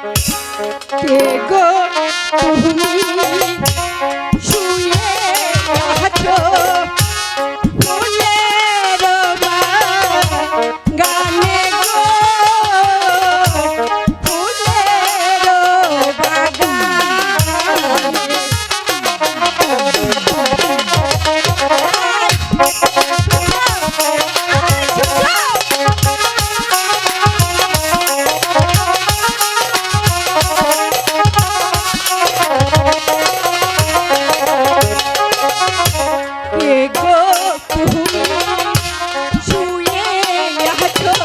কে গো? আছো ফুলের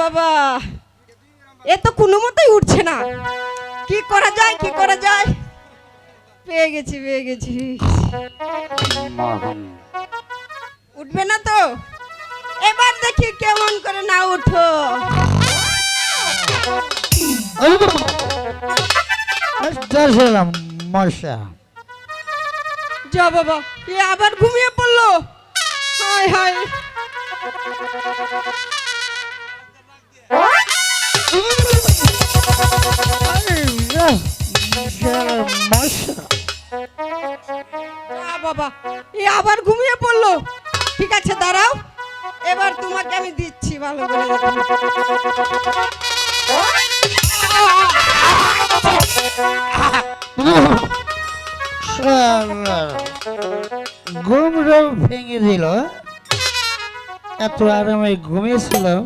বাবা। এ তো কোনো মতেই উঠছে না। কি করা যায় কি করা যায়? পেয়ে গেছি পেয়ে গেছি। উঠবে না তো? এবার দেখি কেমন করে না উঠো। মশা। যা বাবা এ আবার ঘুমিয়ে পড়ল? আবার ঘুমিয়ে পড়ল। ঠিক আছে, দাঁড়াও। এবার তোমাকে আমি দিচ্ছি ভালো করে। ঘুম ভেঙে দিল, এত আরামে ঘুমিয়েছিলাম